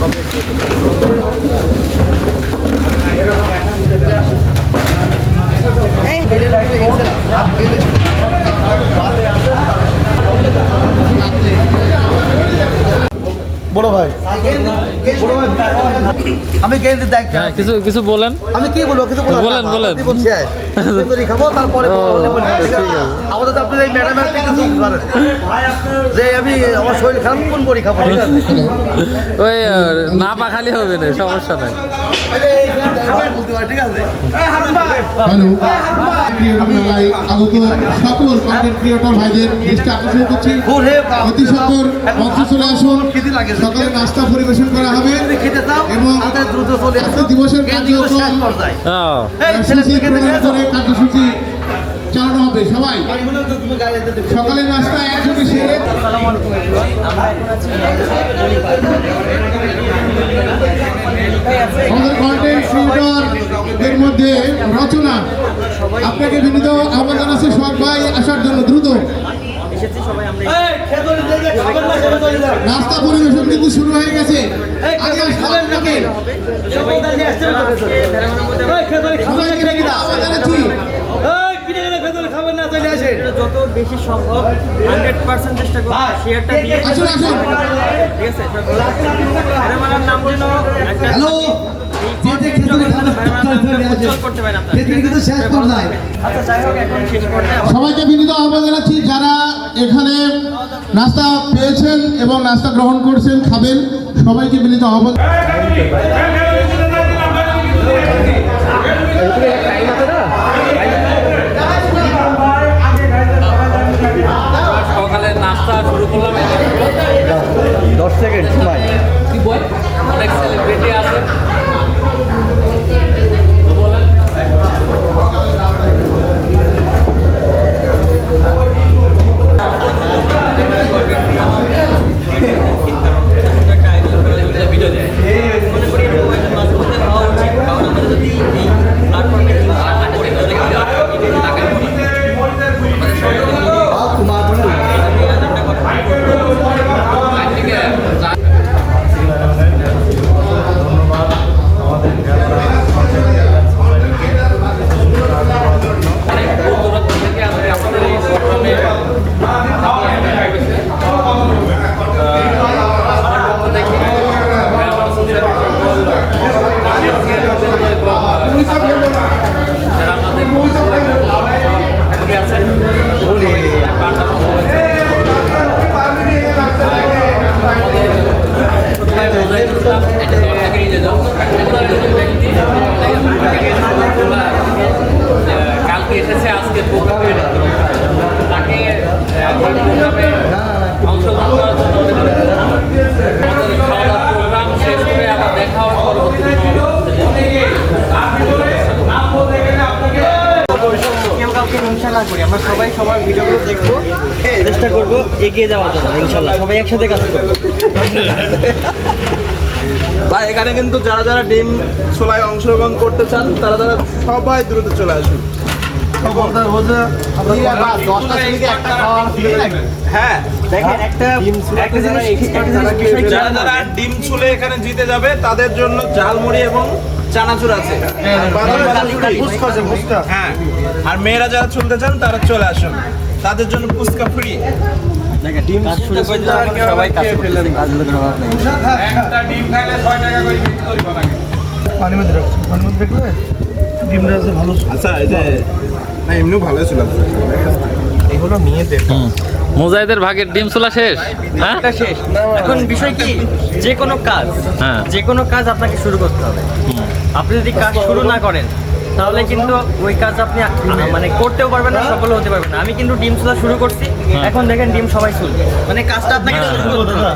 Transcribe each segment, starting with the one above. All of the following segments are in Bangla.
Hey, বড় ভাই বড় ভাই আমি দায়িত্ব হ্যাঁ কিছু কিছু বলেন আমি কি বলব কিছু বলেন। বলেন। হ্যাঁ। খাব তারপরে। আমাদের তো আপনি এই ম্যাডামের। যে আমি আমার শরীর খারাপ কোন খাব ওই না পাখালি হবে না সমস্যা নাই ঠিক আছে হ্যালো ক্রিয়েটর মেলায় আগত সকল কন্টেন্ট ক্রিয়েটর ভাইদের দৃষ্টি আকর্ষণ করছি। অতি সত্তর মঞ্চে চলে আসুন। সকালে নাস্তা পরিবেশন করা হবে। এবং আজকে দিবসের কার্যক্রম হ্যাঁ করে কার্যসূচি চালানো হবে। সবাই সকালে নাস্তা সেরে আমাদের কন্টেন্ট ক্রিয়েটরদের মধ্যে রচনা। আপনাকে বিনীত আহ্বান জানাচ্ছি সবাই আসার জন্য দ্রুত। নাস্তা পরিবেশন কিন্তু শুরু হয়ে গেছে। যত বেশি সম্ভব হান্ড্রেড পার্সেন্ট চেষ্টা করব শেয়ারটা দিয়ে আসুন আসুন। ঠিক আছে নাম যেন আচ্ছা সবাইকে বিনীত আহ্বান জানাচ্ছি যারা এখানে নাস্তা পেয়েছেন এবং নাস্তা গ্রহণ করছেন খাবেন সবাইকে বিনীত আহ্বান আমরা সবাই সবার ভিডিওগুলো দেখব চেষ্টা করব এগিয়ে যাওয়ার জন্য ইনশাল্লাহ। সবাই একসাথে কাজ করব। বা এখানে কিন্তু যারা যারা ডিম ছোলায় অংশগ্রহণ করতে চান তারা তারা সবাই দ্রুত চলে আসুন। হ্যাঁ দেখেন একটা একটা একটা জিনিস বিষয় খেয়াল যারা যারা ডিম ছুলে এখানে জিতে যাবে তাদের জন্য ঝালমুড়ি এবং চানাচুর আছে। হ্যাঁ আর মেয়েরা যারা চলতে চান তারা চলে আসুন। তাদের জন্য ফুচকা ফ্রি ডিম শুরু করে দিলে আমরা সবাই কাজ করতেছি কাজগুলো কোনো অভাব নেই। একটা ডিম খাইলে ছয় টাকা করে বিক্রি করব নাকি? পানির মধ্যে রাখছি। পানির মধ্যে রাখলে ডিমটা আছে ভালো আচ্ছা এই যে না এমনিও ভালোই ছিল। এগুলো নিয়ে দেখ মোজাইদের ভাগের ডিম চুলা শেষ? হ্যাঁ? শেষ। এখন বিষয় কি? যে কোনো কাজ হ্যাঁ। যে কোনো কাজ আপনাকে শুরু করতে হবে। আপনি যদি কাজ শুরু না করেন তাহলে কিন্তু ওই কাজ আপনি মানে করতেও পারবেন না সফল হতে পারবেন না। আমি কিন্তু ডিম চুলা শুরু করছি এখন দেখেন ডিম সবাই চুলবে মানে কাজটা আপনাকে হ্যাঁ। শুরু করতে হবে।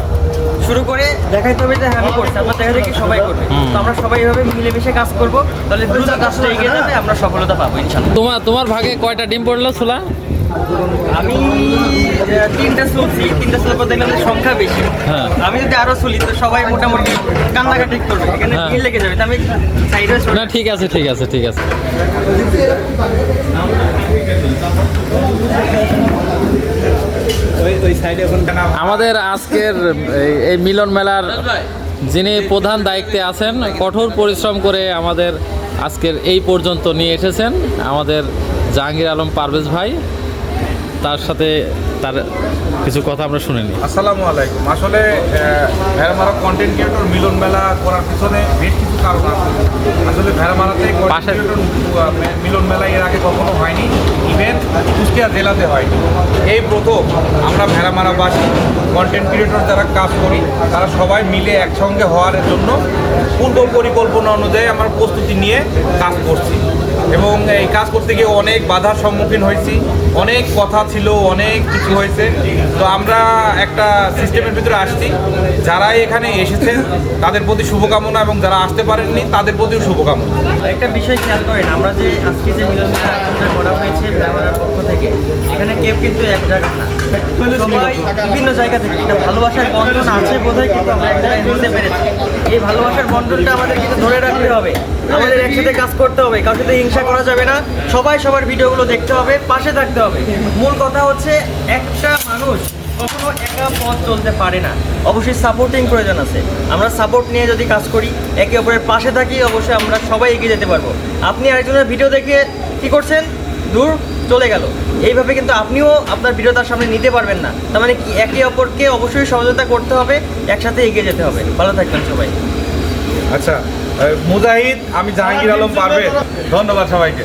শুরু করে দেখাইতে হবে যে হ্যাঁ, আমি করছি আপনার দেখা দেখি সবাই করবে। তো আমরা সবাই এভাবে মিলেমিশে কাজ করব। তাহলে দ্রুত কাজটা এগিয়ে যাবে আমরা সফলতা পাবো ইনশাল্লাহ তোমার তোমার ভাগে কয়টা ডিম পড়ল ছোলা আমি তিনটা চলছি তিনটা চলার দেখলাম সংখ্যা বেশি। হ্যাঁ। আমি যদি আরও চলি তো সবাই মোটামুটি কান্নাকাটি করবে। এখানে হ্যাঁ। ভিড় লেগে যাবে। আমি সাইডে না ঠিক আছে ঠিক আছে ঠিক আছে। আমাদের আজকের এই মিলন মেলার যিনি প্রধান দায়িত্বে আছেন কঠোর পরিশ্রম করে আমাদের আজকের এই পর্যন্ত নিয়ে এসেছেন আমাদের জাহাঙ্গীর আলম পারভেজ ভাই। তার সাথে তার কিছু কথা আমরা শুনে নিই। আসসালামু আলাইকুম। আসলে ভেড়ামারা কন্টেন্ট ক্রিয়েটর মিলন মেলা করার পিছনে বেশ কিছু কারণ আছে। আসলে ভেড়ামারাতে কন্টেন্ট ক্রিয়েটর মিলন মেলা এর আগে কখনো হয়নি। ইভেন কুষ্টিয়া জেলাতে হয়নি। এই প্রথম আমরা ভেড়ামারাবাসী কন্টেন্ট ক্রিয়েটর যারা কাজ করি তারা সবাই মিলে একসঙ্গে হওয়ার জন্য পূর্ব পরিকল্পনা অনুযায়ী আমরা প্রস্তুতি নিয়ে কাজ করছি। এবং এই কাজ করতে গিয়ে অনেক বাধার সম্মুখীন হয়েছি। অনেক কথা ছিল, অনেক কিছু হয়েছে। তো আমরা একটা সিস্টেমের ভিতরে আসছি। যারাই এখানে এসেছেন, তাদের প্রতি শুভকামনা এবং যারা আসতে পারেননি, তাদের প্রতিও শুভকামনা। একটা বিষয় খেয়াল করেন, আমরা যে আজকে যে মিলন করা হয়েছে পক্ষ থেকে, এখানে কেউ কিন্তু এক জায়গা না। বিভিন্ন জায়গা থেকে একটা ভালোবাসার বন্ধন আছে বোধহয়, কিন্তু আমরা এক জায়গায় এই ভালোবাসার বন্ধনটা আমাদের কিন্তু ধরে রাখতে হবে। আমাদের একসাথে কাজ করতে হবে কারোর সাথে হিংসা করা যাবে না। সবাই সবার ভিডিওগুলো দেখতে হবে, পাশে থাকতে হবে। মূল কথা হচ্ছে, একটা মানুষ কখনো একা পথ চলতে পারে না। অবশ্যই সাপোর্টিং প্রয়োজন আছে। আমরা সাপোর্ট নিয়ে যদি কাজ করি, একে অপরের পাশে থাকি, অবশ্যই আমরা সবাই এগিয়ে যেতে পারব। আপনি আরেকজনের ভিডিও দেখে কি করছেন? দূর চলে গেল। এইভাবে কিন্তু আপনিও আপনার বিরোধার সামনে নিতে পারবেন না। তার মানে কি, একে অপরকে অবশ্যই সহযোগিতা করতে হবে, একসাথে এগিয়ে যেতে হবে। ভালো থাকবেন সবাই। আচ্ছা মুজাহিদ, আমি জাহাঙ্গীর আলম পারবে? ধন্যবাদ সবাইকে।